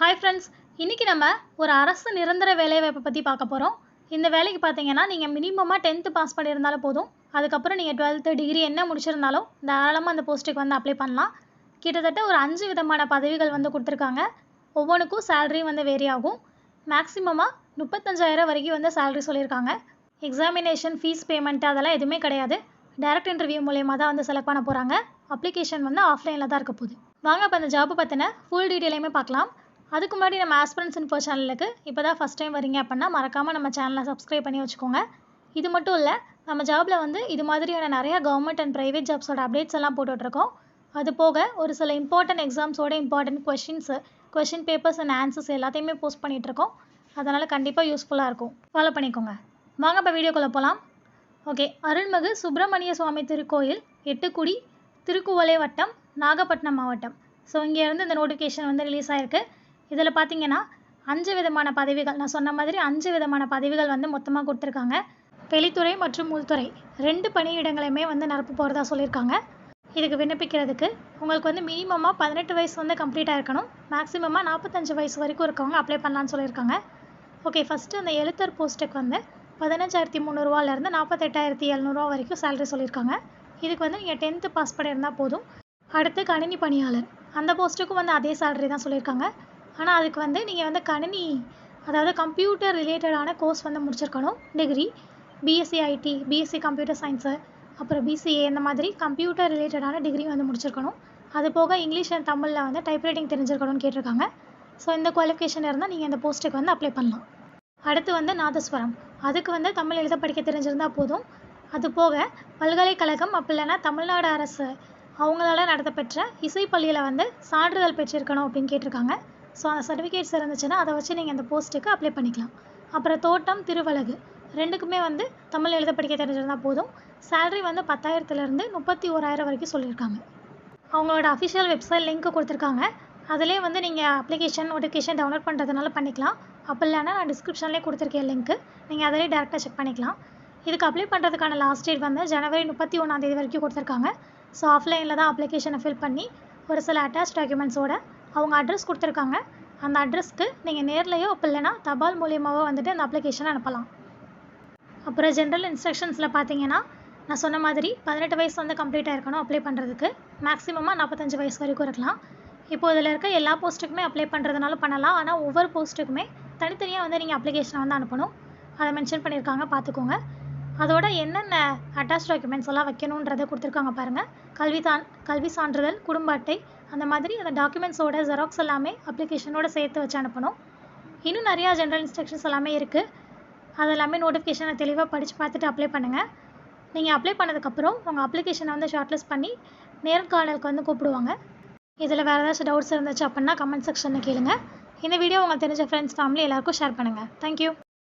Hi friends இன்றைக்கி நம்ம ஒரு அரசு நிரந்தர வேலைவாய்ப்பை பற்றி பார்க்க போகிறோம் இந்த வேலைக்கு பார்த்தீங்கன்னா நீங்கள் மினிமமாக டென்த்து பாஸ் பண்ணியிருந்தாலும் போதும். அதுக்கப்புறம் நீங்கள் டுவெல்த்து டிகிரி என்ன முடிச்சிருந்தாலும் தாராளமாக அந்த போஸ்ட்டுக்கு வந்து அப்ளை பண்ணலாம். கிட்டத்தட்ட ஒரு அஞ்சு விதமான பதவிகள் வந்து கொடுத்துருக்காங்க. ஒவ்வொன்றுக்கும் சேலரியும் வந்து வேரி ஆகும். மேக்ஸிமமாக முப்பத்தஞ்சாயிரம் வரைக்கும் வந்து சேலரி சொல்லியிருக்காங்க. எக்ஸாமினேஷன் ஃபீஸ் பேமெண்ட் அதெல்லாம் எதுவுமே கிடையாது. டேரக்ட் இன்டர்வியூ மூலயமா தான் வந்து செலக்ட் பண்ண போகிறாங்க அப்ளிகேஷன் வந்து ஆஃப்லைனில் தான் இருக்க போகுது. வாங்க இப்போ அந்த ஜாப் பற்றின ஃபுல் டீட்டெயிலையுமே பார்க்கலாம். அதுக்கு முன்னாடி நம்ம ஆஸ்பிரன்ஸ் இன்ஃபோ சேனலுக்கு இப்போ தான் ஃபஸ்ட் டைம் வரீங்க அப்படின்னா மறக்காமல் நம்ம சேனலை சப்ஸ்கிரைப் பண்ணி வச்சுக்கோங்க. இது மட்டும் இல்லை நம்ம ஜாபில் வந்து இது மாதிரியான நிறையா கவர்மெண்ட் அண்ட் ப்ரைவேட் ஜாப்ஸோட அப்டேட்ஸ் எல்லாம் போட்டுட்ருக்கோம் அது போக ஒரு சில important எக்ஸாம்ஸோட important questions question papers and answers எல்லாத்தையுமே போஸ்ட் பண்ணிகிட்ருக்கோம் அதனால் கண்டிப்பாக யூஸ்ஃபுல்லாக இருக்கும். ஃபாலோ பண்ணிக்கோங்க. வாங்க இப்போ வீடியோக்குள்ளே போகலாம் ஓகே அருள்மிகு சுப்பிரமணிய சுவாமி திருக்கோயில் எட்டுக்குடி திருக்குவளை வட்டம் நாகப்பட்டினம் மாவட்டம். ஸோ இங்கேருந்து இந்த நோட்டிஃபிகேஷன் வந்து ரிலீஸ் ஆயிருக்கு. இதில் பார்த்தீங்கன்னா அஞ்சு விதமான பதவிகள். நான் சொன்ன மாதிரி அஞ்சு விதமான பதவிகள் வந்து மொத்தமாக கொடுத்துருக்காங்க. வெளித்துறை மற்றும் உள்துறை. ரெண்டு பணியிடங்களையுமே வந்து நிரப்ப போகிறதா சொல்லியிருக்காங்க. இதுக்கு விண்ணப்பிக்கிறதுக்கு உங்களுக்கு வந்து மினிமமாக பதினெட்டு வயசு வந்து கம்ப்ளீட் இருக்கணும் மேக்ஸிமமாக நாற்பத்தஞ்சு வயசு வரைக்கும் இருக்கவங்க அப்ளை பண்ணலான்னு சொல்லியிருக்காங்க. ஓகே ஃபஸ்ட்டு அந்த எழுத்தர் போஸ்ட்டுக்கு வந்து பதினஞ்சாயிரத்தி முந்நூறுவாலேருந்து நாற்பத்தெட்டாயிரத்தி எழுநூறுவா வரைக்கும் சேலரி சொல்லியிருக்காங்க. இதுக்கு வந்து நீங்கள் டென்த்து பாஸ் பண்ணியிருந்தால் போதும். அடுத்து கணினி பணியாளர். அந்த போஸ்ட்டுக்கும் வந்து அதே சேலரி தான் சொல்லியிருக்காங்க. ஆனால் அதுக்கு வந்து நீங்கள் வந்து கணினி அதாவது கம்ப்யூட்டர் ரிலேட்டடான கோர்ஸ் வந்து முடிச்சிருக்கணும். Degree BSc IT BSc computer science அப்புறம் பிசிஏ இந்த மாதிரி கம்ப்யூட்டர் ரிலேட்டடான டிகிரி வந்து முடிச்சிருக்கணும். அது போக இங்கிலீஷ் அண்ட் தமிழில் வந்து டைப்ரைட்டிங் தெரிஞ்சிருக்கணும்னு கேட்டிருக்காங்க. ஸோ இந்த குவாலிஃபிகேஷன் இருந்தால் நீங்கள் இந்த போஸ்ட்டுக்கு வந்து அப்ளை பண்ணலாம். அடுத்து வந்து நாதஸ்வரம். அதுக்கு வந்து தமிழ் எழுத படிக்க தெரிஞ்சிருந்தால் போதும். அது போக பல்கலைக்கழகம் அப்படி இல்லைன்னா தமிழ்நாடு அரசு அவங்களால நடத்தப்பெற்ற இசைப்பள்ளியில் வந்து சான்றிதழ் பெற்றிருக்கணும் அப்படின்னு கேட்டிருக்காங்க. ஸோ அந்த சர்டிஃபிகேட்ஸ் இருந்துச்சுன்னா அதை வச்சு நீங்கள் அந்த போஸ்ட்டுக்கு அப்ளை பண்ணிக்கலாம். அப்புறம் தோட்டம் திருவலகு ரெண்டுக்குமே வந்து தமிழ் எழுத படிக்க தெரிஞ்சிருந்தால் போதும். சேலரி வந்து பத்தாயிரத்துலேருந்து முப்பத்தி ஓராயிரம் வரைக்கும் சொல்லியிருக்காங்க. அவங்களோட அஃபிஷியல் வெப்சைட் லிங்க் கொடுத்துருக்காங்க. அதிலே வந்து நீங்கள் அப்ளிகேஷன் நோட்டிஃபிகேஷன் டவுன்லோட் பண்ணுறதுனால பண்ணிக்கலாம். அப்படி இல்லைன்னா நான் டிஸ்கிரிப்ஷன்லேயே கொடுத்துருக்கேன் லிங்க்கு நீங்கள் அதிலே டேரெக்டாக செக் பண்ணிக்கலாம். இதுக்கு அப்ளை பண்ணுறதுக்கான லாஸ்ட் டேட் வந்து ஜனவரி முப்பத்தி ஒன்றாந்தேதி வரைக்கும் கொடுத்துருக்காங்க. ஸோ ஆஃப்லைனில் தான் அப்ளிகேஷனை ஃபில் பண்ணி ஒரு சில அட்டாச் டாக்குமெண்ட்ஸோட அவங்க அட்ரஸ் கொடுத்துருக்காங்க. அந்த அட்ரஸ்க்கு நீங்கள் நேர்லேயோ அப்போ இல்லைன்னா தபால் மூலியமாகவோ வந்துட்டு அந்த அப்ளிகேஷனை அனுப்பலாம். அப்புறம் ஜென்ரல் இன்ஸ்ட்ரக்ஷன்ஸில் பார்த்தீங்கன்னா நான் சொன்ன மாதிரி பதினெட்டு வயசு வந்து கம்ப்ளீட் ஆகிருக்கணும் அப்ளை பண்ணுறதுக்கு மேக்ஸிமமாக நாற்பத்தஞ்சு வயசு வரைக்கும் இருக்கலாம். இப்போ இதில் இருக்க எல்லா போஸ்ட்டுக்குமே அப்ளை பண்ணுறதுனால பண்ணலாம். ஆனால் ஒவ்வொரு போஸ்ட்டுக்குமே தனித்தனியாக வந்து நீங்கள் அப்ளிகேஷனை வந்து அனுப்பணும். அதை மென்ஷன் பண்ணியிருக்காங்க பார்த்துக்கோங்க அதோட என்னென்ன அட்டாச் டாக்குமெண்ட்ஸ் எல்லாம் வைக்கணுன்றதை கொடுத்துருக்காங்க பாருங்கள் கல்வி தான் கல்வி சான்றிதழ் குடும்ப அட்டை அந்த மாதிரி அந்த டாக்குமெண்ட்ஸோட ஜெராக்ஸ் எல்லாமே அப்ளிகேஷனோட சேர்த்து வச்சு அனுப்பணும். இன்னும் நிறையா ஜென்ரல் இன்ஸ்ட்ரக்ஷன்ஸ் எல்லாமே இருக்குது அது எல்லாமே நோட்டிஃபிகேஷனை தெளிவாக படித்து பார்த்துட்டு அப்ளை பண்ணுங்கள் நீங்கள் அப்ளை பண்ணதுக்கப்புறம் உங்கள் அப்ளிகேஷனை வந்து ஷார்ட்லிஸ்ட் பண்ணி நேர்காணலுக்கு வந்து கூப்பிடுவாங்க. இதில் வேறு ஏதாச்சும் டவுட்ஸ் இருந்துச்சு அப்படின்னா கமெண்ட் செக்ஷனில் கேளுங்கள் இந்த வீடியோ உங்களுக்கு தெரிஞ்ச ஃப்ரெண்ட்ஸ் ஃபேமிலி எல்லாருக்கும் ஷேர் பண்ணுங்கள் தேங்க்யூ